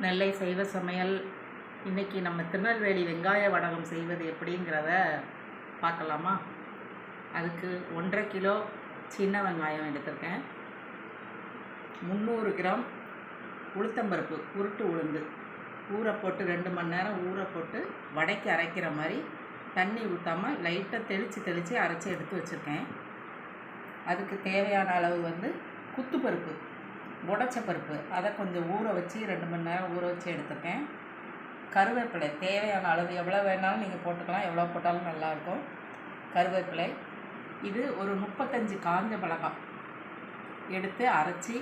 நெல்லை சைவ சமையல். இன்றைக்கி நம்ம திருநெல்வேலி வெங்காய வடகம் செய்வது எப்படிங்கிறத பார்க்கலாமா? அதுக்கு ஒன்றரை கிலோ சின்ன வெங்காயம் எடுத்திருக்கேன். முந்நூறு கிராம் உளுத்தம்பருப்பு உருட்டு உளுந்து. ஊற போட்டு ரெண்டு மணி நேரம் ஊற போட்டு வடைக்கு அரைக்கிற மாதிரி தண்ணி ஊற்றாமல் லைட்டாக தெளித்து தெளித்து அரைச்சி எடுத்து வச்சுருக்கேன். அதுக்கு தேவையான அளவு வந்து குத்துப்பருப்பு. உடச்ச பருப்பு. அதை கொஞ்சம் ஊற வச்சு ரெண்டு மணி நேரம் ஊற வச்சு எடுத்துருக்கேன் கருவேப்பிலை தேவையான அளவு எவ்வளோ வேணாலும் நீங்கள் போட்டுக்கலாம். எவ்வளோ போட்டாலும் நல்லாயிருக்கும் கருவேப்பிலை. இது ஒரு முப்பத்தஞ்சு காஞ்ச மிளகாய். எடுத்து அரைச்சி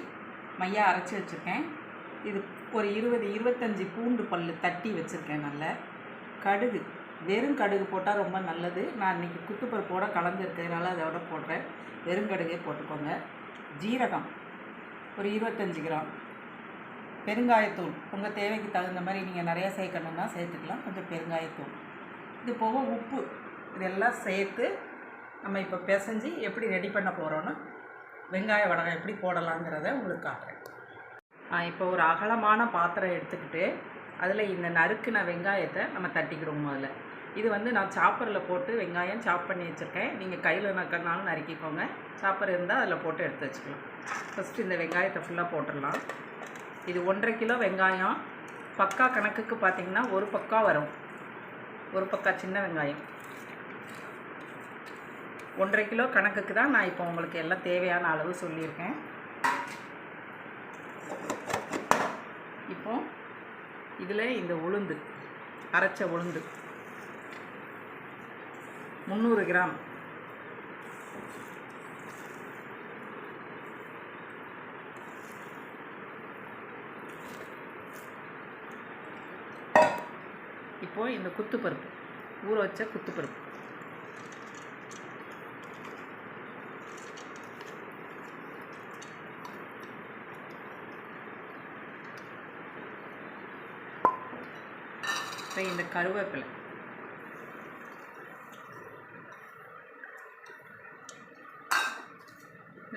மையாக அரைச்சி வச்சுருக்கேன். இது ஒரு இருபது இருபத்தஞ்சி பூண்டு பல் தட்டி வச்சுருக்கேன் நல்ல. கடுகு. வெறும் கடுகு போட்டால் ரொம்ப நல்லது. நான் இன்றைக்கி குத்துப்பருப்போடு கலந்துருக்கிறதுனால அதோட போடுறேன். வெறும் கடுகே போட்டுக்கோங்க. ஜீரகம். ஒரு இருபத்தஞ்சி கிராம். பெருங்காயத்தூள். உங்கள் தேவைக்கு தகுந்த மாதிரி நீங்கள் நிறையா சேர்க்கணுன்னா சேர்த்துக்கலாம். கொஞ்சம் பெருங்காயத்தூள். இது போக உப்பு. இதெல்லாம் சேர்த்து நம்ம இப்போ பிசைஞ்சு எப்படி ரெடி பண்ண போகிறோன்னா வெங்காய வடகம் எப்படி போடலாங்கிறத உங்களுக்கு காட்டுறேன். இப்போ ஒரு அகலமான பாத்திரம் எடுத்துக்கிட்டு அதில் இந்த நறுக்கின வெங்காயத்தை நம்ம தட்டிக்கிடுவோம் அதில் இது வந்து நான் சாப்பரில் போட்டு வெங்காயம் சாப் பண்ணி வச்சுருக்கேன். நீங்கள் கையில் நக்கறனாலும் நறுக்கிக்கோங்க. சாப்பர் இருந்தால் அதில் போட்டு எடுத்து வச்சுக்கலாம். ஃபஸ்ட்டு இந்த வெங்காயத்தை ஃபுல்லாக போட்டுடலாம். இது ஒன்றரை கிலோ வெங்காயம். பக்கா கணக்குக்கு பார்த்திங்கன்னா ஒரு பக்கா வரும். ஒரு பக்கா சின்ன வெங்காயம். ஒன்றரை கிலோ கணக்குக்கு தான் நான் இப்போ உங்களுக்கு எல்லாம் தேவையான அளவு சொல்லியிருக்கேன். இப்போ இதில் இந்த உளுந்து அரைச்ச உளுந்து. முந்நூறு கிராம். இப்போ இந்த குத்துப்பருப்பு ஊற வச்ச குத்துப்பருப்பு இப்போ இந்த கருவேப்பிலை.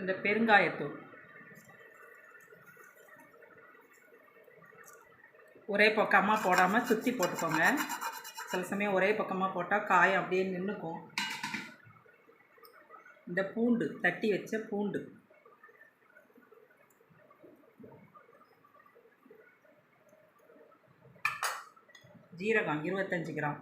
இந்த பெருங்காயத்தூள். ஒரே பக்கமாக போடாமல் சுற்றி போட்டுக்கோங்க. சில சமயம் ஒரே பக்கமாக போட்டால் காயம் அப்படியே நின்றுக்கும் இந்த பூண்டு தட்டி வச்ச பூண்டு. ஜீரகம் இருபத்தஞ்சி கிராம்.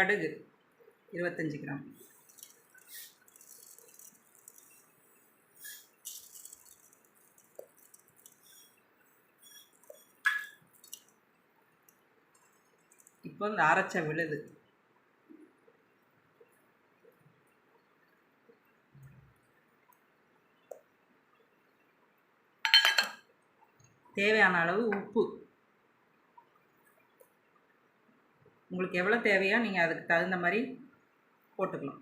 கடுகு இருபத்தஞ்சி கிராம். இப்போ இந்த அரைச்ச விழுது. தேவையான அளவு உப்பு. உங்களுக்கு எவ்வளோ தேவையோ நீங்கள் அதுக்கு தகுந்த மாதிரி போட்டுக்கலாம்.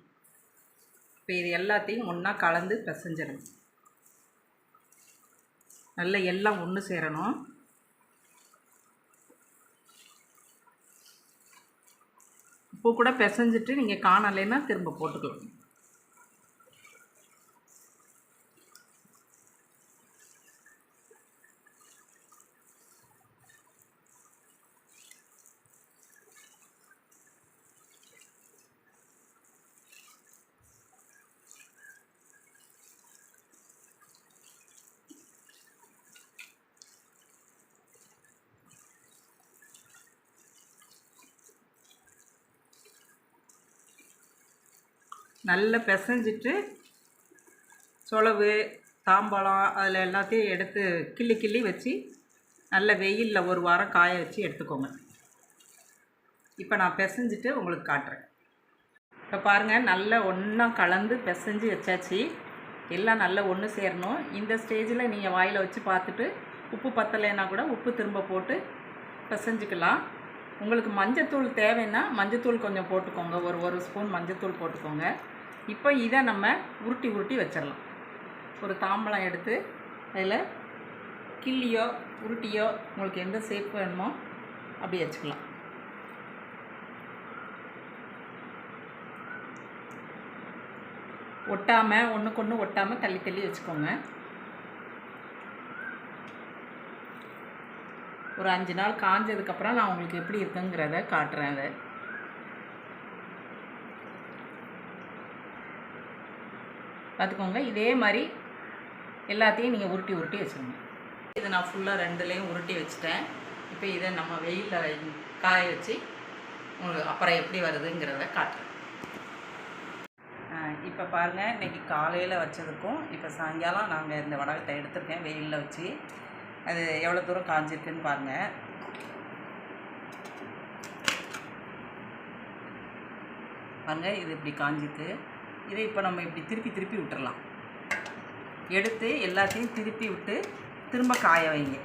இப்போ இது எல்லாத்தையும் ஒன்றா கலந்து பிசைஞ்சிடணும். நல்லா எல்லாம் ஒன்று சேரணும். இப்போ கூட பிசைஞ்சிட்டு நீங்கள் காணலைன்னா திரும்ப போட்டுக்கலாம். நல்லா பிசைஞ்சிட்டு சொலவு தாம்பழம் அதில் எல்லாத்தையும் எடுத்து கிள்ளி கிள்ளி வச்சு நல்ல வெயிலில் ஒரு வாரம் காய வச்சு எடுத்துக்கோங்க. இப்போ நான் பிசைஞ்சிட்டு உங்களுக்கு காட்டுறேன். இப்போ பாருங்கள் நல்லா ஒன்றா கலந்து பிசைஞ்சு வச்சாச்சு. எல்லாம் நல்லா ஒன்று சேரணும். இந்த ஸ்டேஜில் நீங்கள் வாயில் வச்சு பார்த்துட்டு உப்பு பத்தலைன்னா கூட உப்பு திரும்ப போட்டு பிசைஞ்சிக்கலாம். உங்களுக்கு மஞ்சத்தூள் தேவைன்னா மஞ்சத்தூள் கொஞ்சம் போட்டுக்கோங்க. ஒரு ஒரு ஸ்பூன் மஞ்சத்தூள் போட்டுக்கோங்க. இப்போ இதை நம்ம உருட்டி உருட்டி வச்சிடலாம் ஒரு தாம்பளம் எடுத்து அதில் கிள்ளியோ உருட்டியோ உங்களுக்கு எந்த ஷேப் வேணுமோ அப்படி வச்சுக்கலாம். ஒட்டாமல் ஒன்றுக்கு ஒன்று ஒட்டாமல் தள்ளி தள்ளி வச்சுக்கோங்க. ஒரு அஞ்சு நாள் காஞ்சதுக்கப்புறம் நான் உங்களுக்கு எப்படி இருக்குங்கிறத காட்டுறேன் அதை. பார்த்துக்கோங்க. இதே மாதிரி எல்லாத்தையும் நீங்கள் உருட்டி உருட்டி வச்சுருங்க இது நான் ஃபுல்லாக ரெண்டுலேயும் உருட்டி வச்சுட்டேன். இப்போ இதை நம்ம வெயிலில் காய வச்சு உங்களுக்கு அப்புறம் எப்படி வருதுங்கிறத காட்டுறேன். இப்போ பாருங்கள் இன்றைக்கி காலையில் வச்சதுக்கும் இப்போ சாயங்காலம் நாங்கள் இந்த வடகத்தை எடுத்திருக்கேன் வெயிலில் வச்சு. அது எவ்வளோ தூரம் காஞ்சிருக்குன்னு பாருங்கள் பாருங்கள் இது இப்படி காஞ்சிருக்கு. இதை இப்போ நம்ம இப்படி திருப்பி திருப்பி விட்டுறலாம். எடுத்து எல்லாத்தையும் திருப்பி விட்டு திரும்ப காய வைங்க.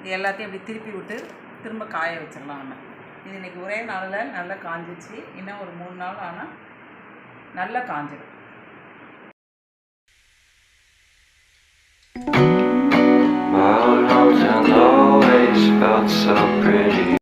இது எல்லாத்தையும் இப்படி திருப்பி விட்டு திரும்ப காய வச்சிடலாம் நம்ம. இது இன்றைக்கி ஒரே நாளில் நல்லா காஞ்சிச்சு. இன்னும் ஒரு மூணு நாள் ஆனால் நல்லா காஞ்சிடும். My always felt so pretty.